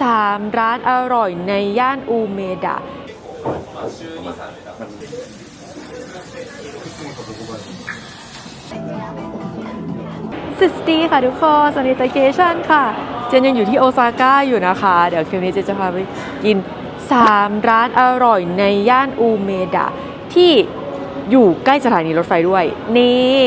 3 ร้านอร่อยในย่านอูเมดะสิสตีค่ะทุกคนสนิทเกชันค่ะ เจนยังอยู่ที่โอซาก้าอยู่นะคะ เดี๋ยวคลิปนี้เจนจะพาไปกิน 3 ร้านอร่อยในย่านอูเมดะที่อยู่ใกล้สถานีรถไฟด้วย นี่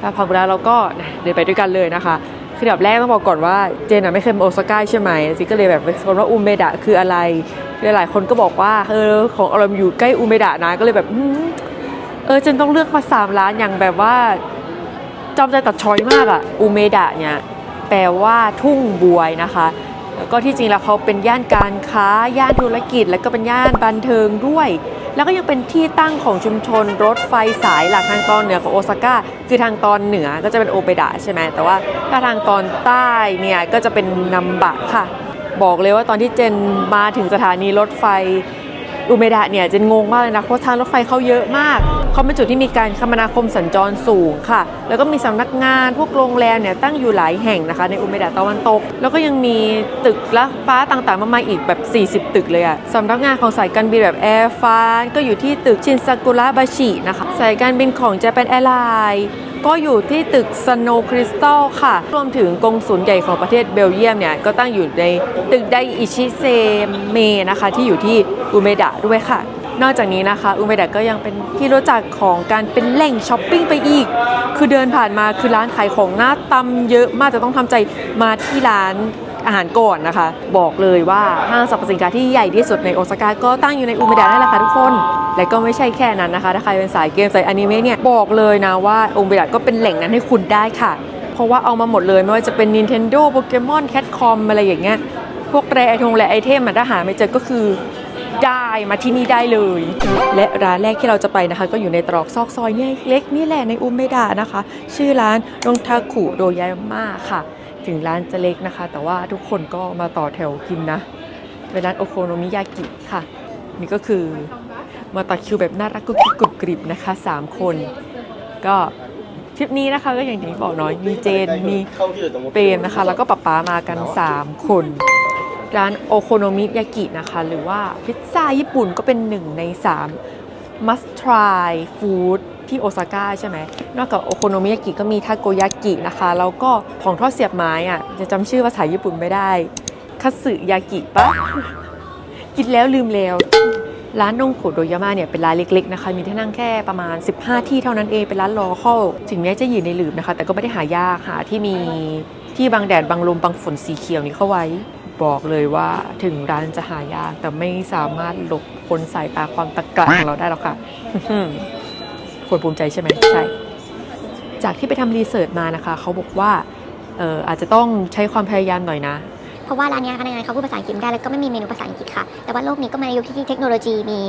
ถ้าพร้อมแล้วเราก็เดินไปด้วยกันเลยนะคะ คือแบบแรกต้องบอกก่อนว่าเจนอะไม่เคยมาโอซาก้าใช่ไหมจิก็เลยแบบไปสอนว่าอูเมดะคืออะไรหลายๆคนก็บอกว่าเออของอร่อยอยู่ใกล้อูเมดะนะก็เลยแบบอเออเจนต้องเลือกมาสามร้านอย่างแบบว่าจอมใจตัดช้อยมากอะอูเมดะเนี่ยแปลว่าทุ่งบวยนะคะแล้วก็ที่จริงแล้วเขาเป็นย่านการค้าย่านธุรกิจ แล้วก็เป็นย่านบันเทิงด้วย แล้วก็ยังเป็นที่ตั้งของชุมชนรถไฟสายหลักทางตอนเหนือของโอซาก้าคือทางตอนเหนือก็จะเป็นโอเปดะใช่ไหมแต่ว่าถ้าทางตอนใต้เนี่ยก็จะเป็นนัมบะค่ะ บอกเลยว่าตอนที่เจนมาถึงสถานีรถไฟ อุเมดะเนี่ยจนงงมากเลยนะเพราะทางรถไฟเขาเยอะมากเขาเป็นจุดที่มีการคมนาคมสัญจรสูงค่ะ แล้วก็มีสำนักงานพวกโรงแรมเนี่ยตั้งอยู่หลายแห่งนะคะ ในอุเมดะตะวันตก แล้วก็ยังมีตึกและฟ้าต่างๆมากมายอีกแบบ 40 ตึกเลยอะสำนักงานของสายการบินแบบแอร์ฟานก็อยู่ที่ตึกชินซากุระบาชินะคะสายการบินของ Japan Airlines ก็อยู่ที่ตึกสโนคริสตัลค่ะ รวมถึงกงสุลใหญ่ของประเทศเบลเยียมเนี่ย ก็ตั้งอยู่ในตึกไดอิชิเซเมนะคะ ที่อยู่ที่อุเมดะด้วยค่ะ นอกจากนี้นะคะ อุเมดะก็ยังเป็นที่รู้จักของการเป็นแหล่งช้อปปิ้งไปอีก คือเดินผ่านมาคือร้านขายของหน้าตำเยอะมากจะต้องทำใจมาที่ร้าน อาหารก่อนนะคะ บอกเลยว่าห้างสรรพสินค้าที่ใหญ่ที่สุดในโอซาก้าก็ตั้งอยู่ในอุเมดะนั่นแหละค่ะทุกคน และก็ไม่ใช่แค่นั้นนะคะ ถ้าใครเป็นสายเกมสายอนิเมะเนี่ยบอกเลยนะว่าอุเมดะก็เป็นแหล่งนั้นให้คุณได้ค่ะ เพราะว่าเอามาหมดเลยไม่ว่าจะเป็น Nintendo Pokemon Catcom อะไรอย่างเงี้ยพวกแร่ไอทงแรไอเทมมันถ้าหาไม่เจอก็คือได้มาที่นี่ได้เลย และร้านแรกที่เราจะไปนะคะ ก็อยู่ในตรอกซอกซอยเนี่ยเล็กนี่แหละในอุมเมดะนะคะ ชื่อร้านดงทาคุโรยาม่าค่ะ ถึงร้านจะเล็กนะคะ แต่ว่าทุกคนก็มาต่อแถวกินนะเป็นร้านโอโคโนมิยากิค่ะ นี่ก็คือมาต่อคิวแบบน่ารักกุ๊กกิ๊กกรุบกริบนะคะ 3 คน ก็ทริปนี้นะคะก็อย่างที่บอกน้อยมีเจนมีเปรมนะคะ แล้วก็ป๊าป๊ามากัน 3 คน ร้านโอโคโนมิยากินะคะ หรือว่าพิซซ่าญี่ปุ่นก็เป็นหนึ่งใน 3 must try food ที่โอซาก้าใช่ไหม นอกจากโอโคโนมิยากิก็มีทาโกยากินะคะ แล้วก็ของทอดเสียบไม้อะจะจำชื่อภาษาญี่ปุ่นไม่ได้คัตสึยากิปะกินแล้วลืมแล้ว ร้านนงโกโดยาม่าเนี่ยเป็นร้านเล็กๆนะคะ มีที่นั่งแค่ประมาณ 15 ที่เท่านั้นเอง เป็นร้านรอเข้า ถึงแม้จะอยู่ในหลืบนะคะ แต่ก็ไม่ได้หายากหาที่มีที่บังแดดบังลมบังฝนสีเขียวนี้เข้าไว้ บอกเลยว่าถึงร้านจะหายากแต่ไม่สามารถหลบพ้นสายตาความตะกะของเราได้หรอกค่ะ ควรภูมิใจใช่ไหมใช่ จากที่ไปทำรีเสิร์ชมานะคะ เขาบอกว่าเอออาจจะต้องใช้ความพยายามหน่อยนะ เพราะว่าร้านเนี้ยพนักงานเขาพูดภาษาอังกฤษไม่ได้แล้วก็ไม่มีเมนูภาษาอังกฤษค่ะ แต่ว่าโลกนี้ก็มาในยุคที่เทคโนโลยีมี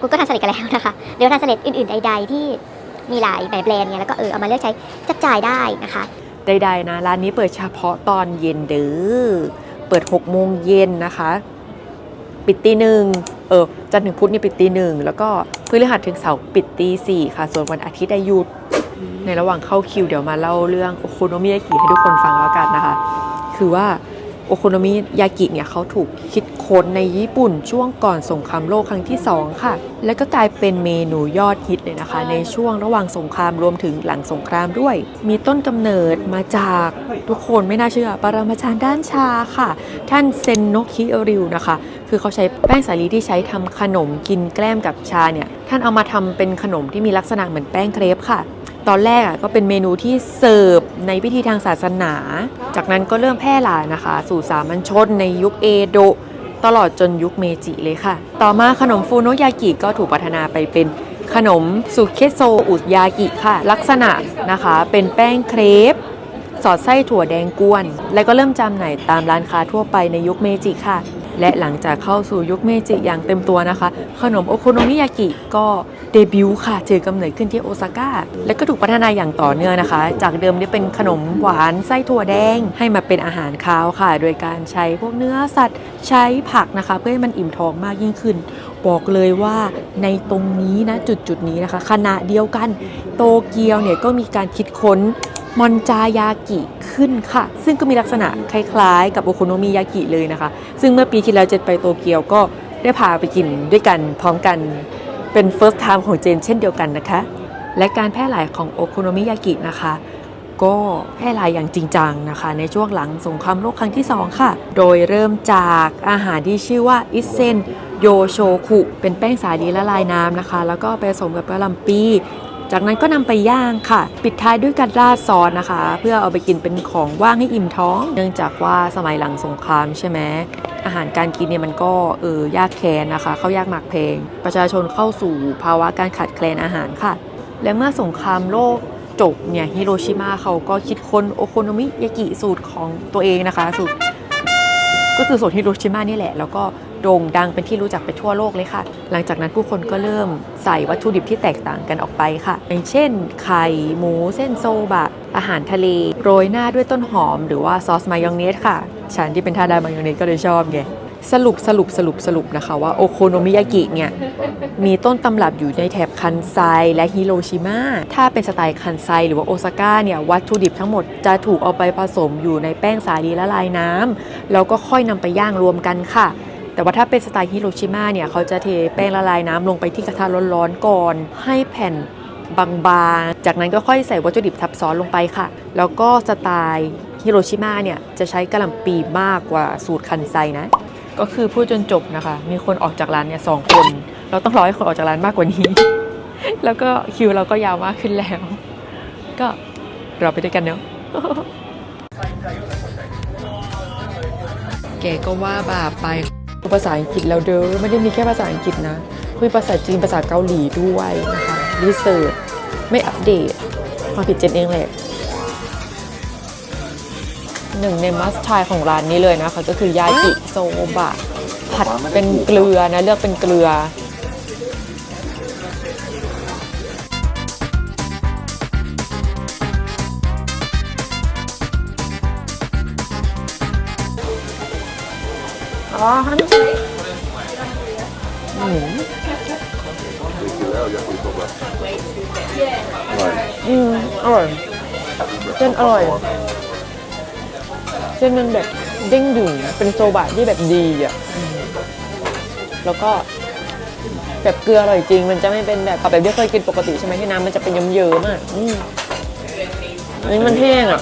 Google Translate กันแล้วนะคะหรือ Translate อื่นๆใด ๆ ที่มีหลายแบบแบรนด์เนี่ยแล้วก็เออเอามาเลือกใช้จับจ่ายได้นะคะใดๆนะร้านนี้เปิดเฉพาะตอนเย็นเด้อเปิด6โมงเย็นนะคะ ปิดตีหนึ่ง เออจันทร์ถึงพุธนี่ปิดตีหนึ่งแล้วก็พฤหัสถึงเสาร์ปิดตีสี่ค่ะ ส่วนวันอาทิตย์ได้หยุด ในระหว่างเข้าคิวเดี๋ยวมาเล่าเรื่องโอโคโนมิยากิให้ทุกคนฟังแล้วกันนะคะ คือว่า โอโคโนมิยากิเนี่ยเขาถูกคิดค้นในญี่ปุ่นช่วงก่อนสงครามโลกครั้งที่ 2 ค่ะ แล้วก็กลายเป็นเมนูยอดฮิตเลยนะคะ ในช่วงระหว่างสงครามรวมถึงหลังสงครามด้วย มีต้นกำเนิดมาจากทุกคนไม่น่าเชื่อ ปรมาจารย์ด้านชาค่ะ ท่านเซนโนคิริวนะคะ คือเขาใช้แป้งสาลีที่ใช้ทำขนมกินแกล้มกับชาเนี่ยท่านเอามาทำเป็นขนมที่มีลักษณะเหมือนแป้งเครปค่ะ ตอนแรกอะก็เป็นเมนูที่เสิร์ฟในพิธีทางศาสนา จากนั้นก็เริ่มแพร่หลายนะคะ สู่สามัญชนในยุคเอโดะตลอดจนยุคเมจิเลยค่ะ ต่อมาขนมฟูโนยากิก็ถูกพัฒนาไปเป็นขนมสุเคโซอุยากิค่ะ ลักษณะนะคะเป็นแป้งเครปสอดไส้ถั่วแดงกวน และก็เริ่มจำหน่ายตามร้านค้าทั่วไปในยุคเมจิค่ะ และหลังจากเข้าสู่ยุคเมจิอย่างเต็มตัวนะคะ ขนมโอโคโนมิยากิก็ เดบิวต์ค่ะถือกำเนิดขึ้นที่โอซาก้า และก็ถูกพัฒนาอย่างต่อเนื่องนะคะ จากเดิมที่เป็นขนมหวานไส้ถั่วแดง ให้มาเป็นอาหารคาวค่ะ โดยการใช้พวกเนื้อสัตว์ใช้ผักนะคะ เพื่อให้มันอิ่มท้องมากยิ่งขึ้น บอกเลยว่าในตรงนี้นะจุดจุดนี้นะคะ ขณะเดียวกันโตเกียวเนี่ยก็มีการคิดค้นมอนจายากิขึ้นค่ะ ซึ่งก็มีลักษณะคล้ายๆ กับโอโคโนมิยากิเลยนะคะ ซึ่งเมื่อปีที่แล้วเจนไปโตเกียวก็ได้พาไปกินด้วยกันพร้อมกัน เป็น first time ของเจนเช่นเดียวกันนะคะ และการแพร่หลายของโอโคโนมิยากินะคะ ก็แพร่หลายอย่างจริงจังนะคะ ในช่วงหลังสงครามโลกครั้งที่ 2 ค่ะ โดยเริ่มจากอาหารที่ชื่อว่าอิเซนโยโชคุ เป็นแป้งสาลีละลายน้ำนะคะ แล้วก็ไปผสมกับกะหล่ำปี จากนั้นก็นำไปย่างค่ะ ปิดท้ายด้วยการราดซอสนะคะ เพื่อเอาไปกินเป็นของว่างให้อิ่มท้อง เนื่องจากว่าสมัยหลังสงครามใช่ไหมอาหารการกินเนี่ยมันก็เออยากแค้นนะคะเข้ายากหมากเพลง ประชาชนเข้าสู่ภาวะการขาดแคลนอาหารค่ะ และเมื่อสงครามโลกจบเนี่ยฮิโรชิมาเขาก็คิดค้นโอโคโนมิยากิสูตรของตัวเองนะคะสูตรก็คือสูตรฮิโรชิมานี่แหละ แล้วก็ โด่งดังเป็นที่รู้จักไปทั่วโลกเลยค่ะ หลังจากนั้นผู้คนก็เริ่มใส่วัตถุดิบที่แตกต่างกันออกไปค่ะ อย่างเช่น ไข่ หมู เส้นโซบะ อาหารทะเล โรยหน้าด้วยต้นหอม หรือว่าซอสมายองเนสค่ะ ฉันที่เป็นทาดามายองเนสก็เลยชอบไงสรุปสรุปสรุปสรุปนะคะว่าโอโคโนมิยากิเนี่ย มีต้นตำรับอยู่ในแถบคันไซและฮิโรชิมาถ้าเป็นสไตล์คันไซหรือว่าโอซาก้าเนี่ย วัตถุดิบทั้งหมดจะถูกเอาไปผสมอยู่ในแป้งสาลีละลายน้ำแล้วก็ค่อยนำไปย่างรวมกันค่ะ แต่ว่าถ้าเป็นสไตล์ฮิโรชิมาเนี่ยเขาจะเทแป้งละลายน้ำลงไปที่กระทะร้อนๆก่อน ให้แผ่นบางๆ จากนั้นก็ค่อยใส่วัตถุดิบทับซ้อนลงไปค่ะ แล้วก็สไตล์ฮิโรชิมาเนี่ยจะใช้กระหล่ำปีมากกว่าสูตรคันไซนะ ก็คือพูดจนจบนะคะ มีคนออกจากร้านเนี่ยสองคน เราต้องรอให้คนออกจากร้านมากกว่านี้ แล้วก็คิวเราก็ยาวมากขึ้นแล้ว ก็เราไปด้วยกันเนาะแกก็ว่าบาปไป ภาษาอังกฤษแล้วเด้อไม่ได้มีแค่ภาษาอังกฤษนะคุยภาษาจีนภาษาเกาหลีด้วยนะคะรีเสิร์ชไม่อัปเดตความผิดเจนเองแหละหนึ่งในมัสทายของร้านนี้เลยนะคะก็คือยากิโซบะผัดเป็นเกลือนะเลือกเป็นเกลือ อืมอร่อย เส้นอร่อย เส้นมันแบบเด้งดึงเป็นโซบะที่แบบดีอะอืมแล้วก็แบบเกลืออร่อยจริง มันจะไม่เป็นแบบแบบที่เคยกินปกติใช่ไหมที่น้ำมันจะเป็นเยิ้มๆอะอืมอันนี้มันแห้งอะ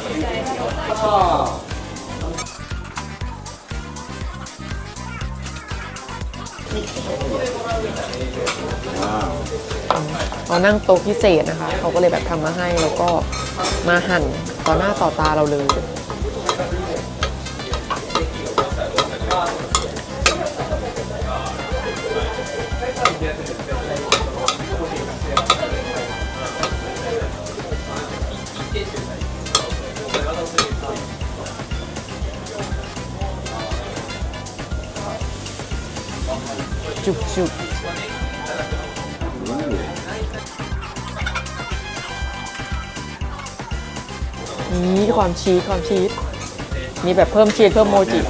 เรานั่งโต๊ะพิเศษนะคะ เขาก็เลยแบบทำมาให้แล้วก็มาหั่นต่อหน้าต่อตาเราเลย จุบจุบ นี่ความชีสความชีสมีแบบเพิ่มชีสเพิ่มโมจิ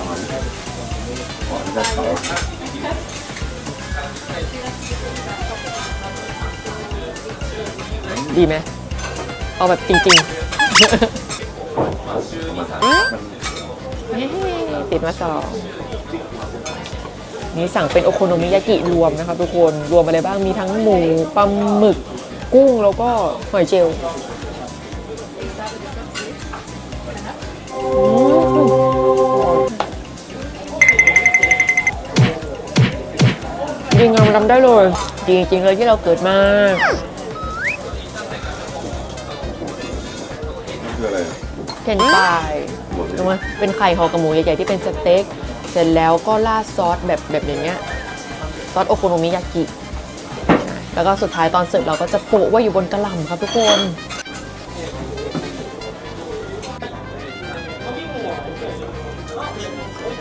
ดีไหมเอาแบบจริงๆติดมาสองนี่สั่งเป็นโอโคโนมิยากิรวมนะครับทุกคน รวมอะไรบ้างมีทั้งหมูปลาหมึก กุ้งแล้วก็หอยเจล จริงๆทำได้เลยจริงๆเลยที่เราเกิดมาคืออะไรเห็นปลายรู้ไหมเป็นไข่ห่อกับหมูใหญ่ๆที่เป็นสเต็ก เสร็จแล้วก็ราดซอสแบบแบบอย่างเงี้ย ซอสโอโคโนมิยากิ แล้วก็สุดท้ายตอนเสิร์ฟเราก็จะโปะไว่าอยู่บนกระหล่ำครับทุกคน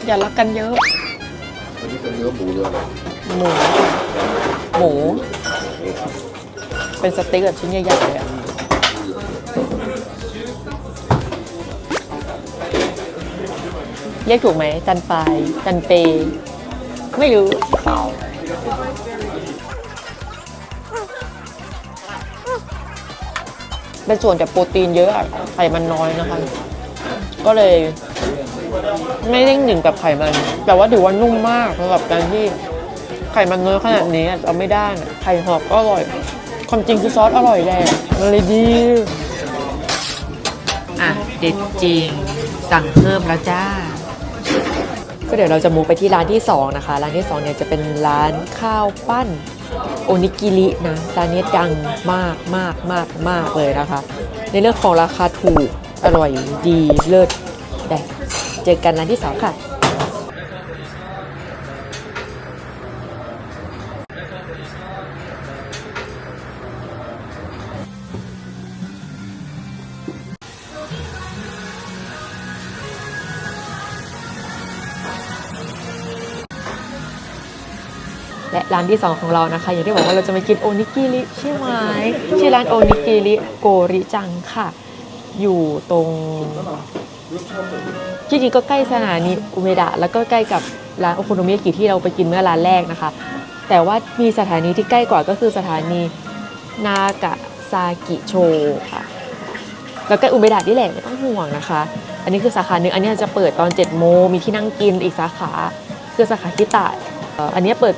อย่ารักกันเยอะ อันนี้เป็นเนื้อหมูเนื้ออะไรหมูหมู เป็นสเต็กแบบชิ้นใหญ่ๆเลยอะเรียกถูกไหม จันปลายจันเป ไม่รู้ เป็นส่วนแต่โปรตีนเยอะอะไขมันน้อยนะคะ ก็เลย ไม่เด้งหนึ่งกับไขมัน แต่ว่าถือว่านุ่มมากสำหรับการที่ไขมันน้อยขนาดนี้เราไม่ได้นะไข่หอบก็อร่อย ความจริงคือซอสอร่อยแหละมันเลยดีอะเด็ดจริง สั่งเพิ่มแล้วจ้า ก็เดี๋ยวเราจะมูไปที่ร้านที่ 2 นะคะ ร้านที่ 2 เนี่ยจะเป็นร้านข้าวปั้นโอนิกิรินะร้านนี้ดังมากมากมากมากเลยนะคะ ในเรื่องของราคาถูกอร่อยดีเลิศได้ เจอกันร้านที่ 2 ค่ะและร้านที่ 2 ของเรานะคะ อย่างที่บอกว่าเราจะมากินโอนิกิริใช่ไหมชื่อร้านโอนิกิริโกริจังค่ะ อยู่ตรง จริงๆก็ใกล้สถานีอุเมดะแล้วก็ใกล้กับร้านโอโคโนมิยากิที่เราไปกินเมื่อร้านแรกนะคะ แต่ว่ามีสถานีที่ใกล้กว่าก็คือสถานีนากะซากิโชค่ะแล้วใกล้อุเมดะนี่แหละไม่ต้องห่วงนะคะ อันนี้คือสาขาหนึ่งอันนี้จะเปิดตอน7โมงมีที่นั่งกินอีกสาขา คือสาขาคิตะอันนี้เปิด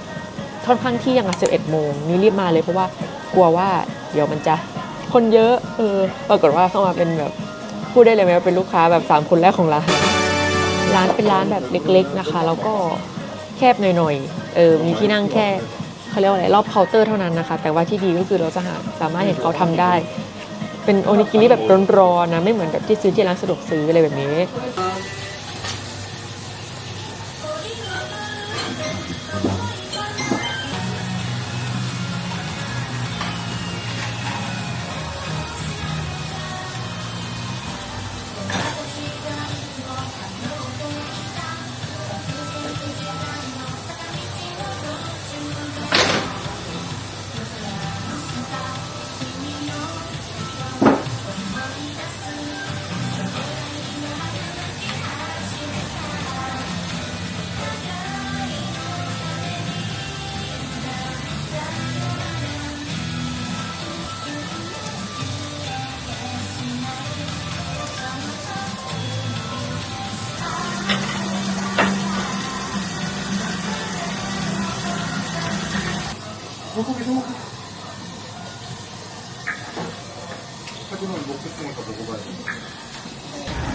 ค่อนข้างที่ยังอะ11โมงนี่รีบมาเลยเพราะว่ากลัวว่าเดี๋ยวมันจะคนเยอะเออปรากฏว่าเข้ามาเป็นแบบพูดได้เลยไหมว่าเป็นลูกค้าแบบ 3 คนแรกของร้าน ร้านเป็นร้านแบบเล็กๆนะคะ แล้วก็แคบหน่อยๆ เออ มีที่นั่งแค่เขาเรียกว่าอะไรรอบเคาน์เตอร์เท่านั้นนะคะ แต่ว่าที่ดีก็คือเราจะหาสามารถเห็นเขาทำได้ เป็นโอนิกิริแบบร้อนๆนะ ไม่เหมือนแบบที่ซื้อที่ร้านสะดวกซื้ออะไรแบบนี้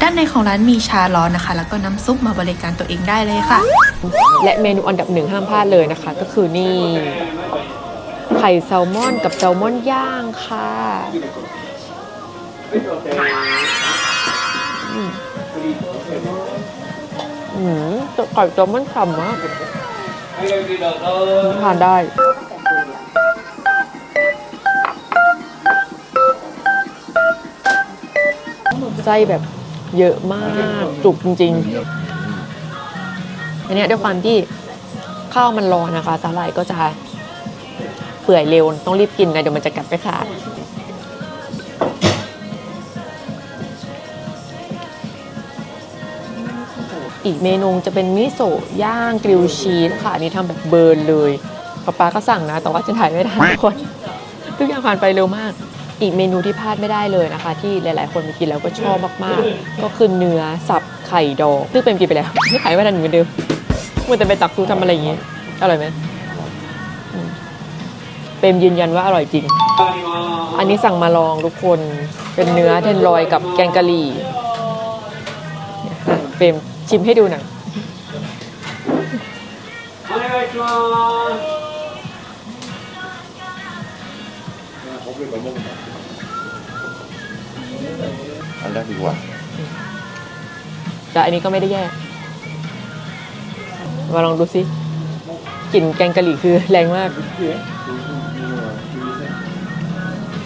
ด้านในของร้านมีชาร้อนนะคะ แล้วก็น้ำซุปมาบริการตัวเองได้เลยค่ะ และเมนูอันดับหนึ่งห้ามพลาดเลยนะคะ ก็คือนี่ ไข่แซลมอนกับแซลมอนย่างค่ะอืมอืมแต่ไข่แซลมอนฉ่ำมากทานได้ ไส้แบบเยอะมาก จุกจริงๆอันนี้ด้วยความที่ข้าวมันร้อนนะคะ สาหร่ายก็จะเปื่อยเร็วต้องรีบกินนะเดี๋ยวมันจะกัดไปขาดอีกเมนูจะเป็นมิโซะย่างกริลชีสค่ะอันนี้ทำแบบเบิร์นเลยป๊าป๊าก็สั่งนะ แต่ว่าจะถ่ายไม่ทันทุกคน ทุกอย่างผ่านไปเร็วมาก อีกเมนูที่พลาดไม่ได้เลยนะคะ ที่หลายๆ คนไปกินแล้วก็ชอบมากๆ ก็คือเนื้อสับไข่ดองซึ่งเป็นกินไปแล้วไม่ขายไม่ทันเหมือนเดิมมันจะไปตักซูทำอะไรอย่างงี้อร่อยไหมเปรมยืนยันว่าอร่อยจริง อันนี้สั่งมาลองทุกคนเป็นเนื้อเทนลอยกับแกงกะหรี่เนี่ยค่ะเปรมชิมให้ดูหน่อย อันแรกดีกว่าแต่อันนี้ก็ไม่ได้แย่มาลองดูสิกลิ่นแกงกะหรี่คือแรงมาก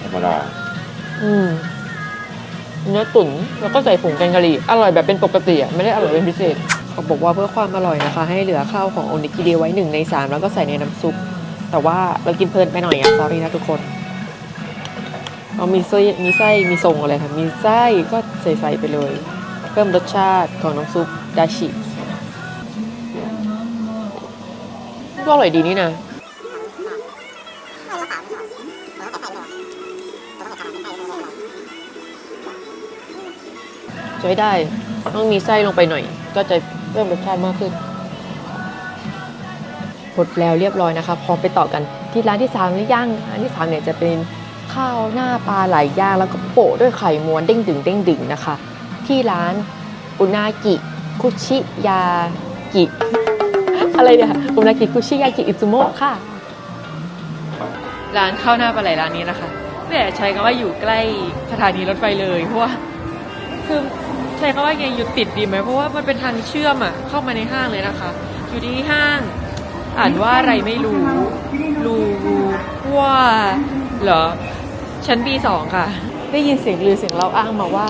ธรรมดาอืมเนื้อตุ๋นแล้วก็ใส่ผงแกงกะหรี่ อร่อยแบบเป็นปกติอะไม่ได้อร่อยเป็นพิเศษเขาบอกว่าเพื่อความอร่อยนะคะ ให้เหลือข้าวของโอนิกิริไว้หนึ่งในสามแล้วก็ใส่ในน้ำซุป แต่ว่าเรากินเพลินไปหน่อยอะ s อรี่นะทุกคน เอามีไส้มีไส้มีทรงอะไรค่ะ มีไส้ก็ใส่ใส่ไปเลย เพิ่มรสชาติของน้ำซุปดาชิก็อร่อยดีนี่นะเช้ได้ต้องมีไส้ลงไปหน่อย ก็จะเพิ่มรสชาติมากขึ้นหมดแล้วเรียบร้อยนะคะพร้อมไปต่อกันที่ร้านที่3หรือย่างร้านที่3เนี่ยจะเป็น ข้าวหน้าปลาไหลย่างแล้วก็โปะด้วยไข่ม้วนเด้งดึงเด้งดึงนะคะ ที่ร้านอุนากิคุชิยากิอะไรเนี่ยอุนากิคุชิยากิอิซุโมะค่ะ ร้านข้าวหน้าปลาไหลร้านนี้นะคะไม่ยใช้คำว่าอยู่ใกล้สถานีรถไฟเลยเพราะว่าคือใช้คำว่าไงอยู่ติดดีไหมเพราะว่ามันเป็นทางเชื่อมอะเข้ามาในห้างเลยนะคะ อยู่ที่ห้าง อ่านว่าอะไรไม่รู้รู้ว่าเหรอ ชั้น B2 ค่ะ ได้ยินเสียงลือเสียงเล่าอ้างมาว่า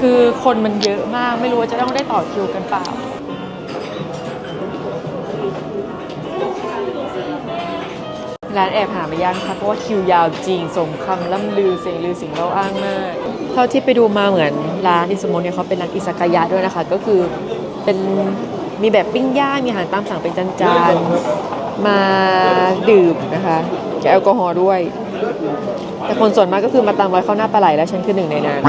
คือคนมันเยอะมากไม่รู้ว่าจะต้องได้ต่อคิวกันเปล่าร้านแอบหาไม่ยากนะคะเพราะว่าคิวยาวจริงสมคำล่ำลือเสียงลือเสียงเล่าอ้างมาก เท่าที่ไปดูมาเหมือนร้านอิสโมเนี่ยเขาเป็นร้านอิซากายะด้วยนะคะ ก็คือเป็นมีแบบปิ้งย่างมีอาหารตามสั่งเป็นจานๆมาดื่มนะคะกับแอลกอฮอล์ด้วย แต่คนส่วนมากก็คือมาตามรอยเข้าหน้าปลาไหลแล้วฉันคือหนึ่งในนั้น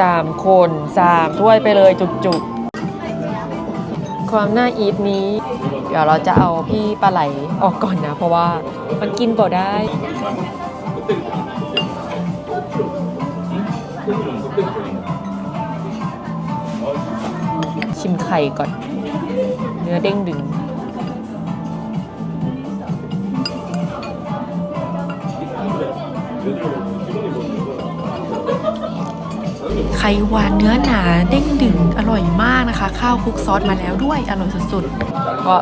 สามคนสามถ้วยไปเลยจุกๆ ความน่าอีทนี้ เดี๋ยวเราจะเอาพี่ปลาไหลออกก่อนนะ เพราะว่ามันกินบ่ได้ ไข่ก่อน เนื้อเด้งดึง ไข่หวานเนื้อหนาเด้งดึงอร่อยมากนะคะ ข้าวคลุกซอสมาแล้วด้วยอร่อยสุดๆ ก็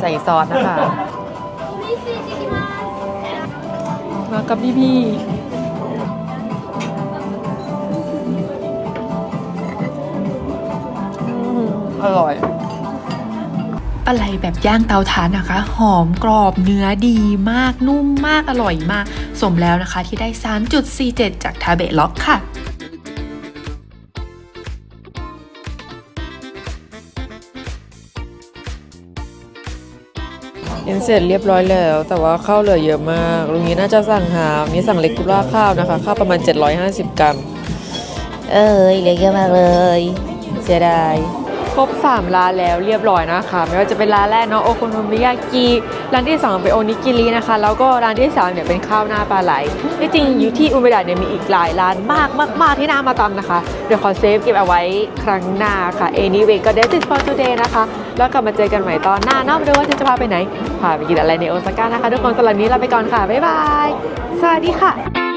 ใส่ซอสนะคะ มากับพี่พี่ๆ อร่อยปลาไหลแบบย่างเตาถ่านนะคะ หอมกรอบเนื้อดีมากนุ่มมากอร่อยมาก สมแล้วนะคะที่ได้ 3.47 จากทาเบะล็อกค่ะกินเสร็จเรียบร้อยแล้ว แต่ว่าข้าวเหลือเยอะมากลุงนี้น่าจะสั่งหามีสั่งเล็กกุล่าข้าวนะคะข้าวประมาณ 750 กรัม เอ้ยเหลือเยอะมากเลย เสียดาย ครบ 3 ร้านแล้วเรียบร้อยนะคะ ไม่ว่าจะเป็นร้านแรกเนาะโอโคโนมิยากิร้านที่ 2 เป็นโอนิกิรินะคะ แล้วก็ร้านที่3เนี่ยเป็นข้าวหน้าปลาไหลที่จริงอยู่ที่อุเมดะเนี่ยมีอีกหลายร้านมากมากมากที่น่ามาตำนะคะ เดี๋ยวขอเซฟเก็บเอาไว้ครั้งหน้าค่ะ anyway ก็ that's it for today นะคะ แล้วกลับมาเจอกันใหม่ตอนหน้าเนอกไม่รู้ว่าจะพาไปไหนพาไปกินอะไรในโอซาก้านะคะทุกคนสำหรับวันนี้ลาไปก่อนค่ะบ๊ายบายสวัสดีค่ะ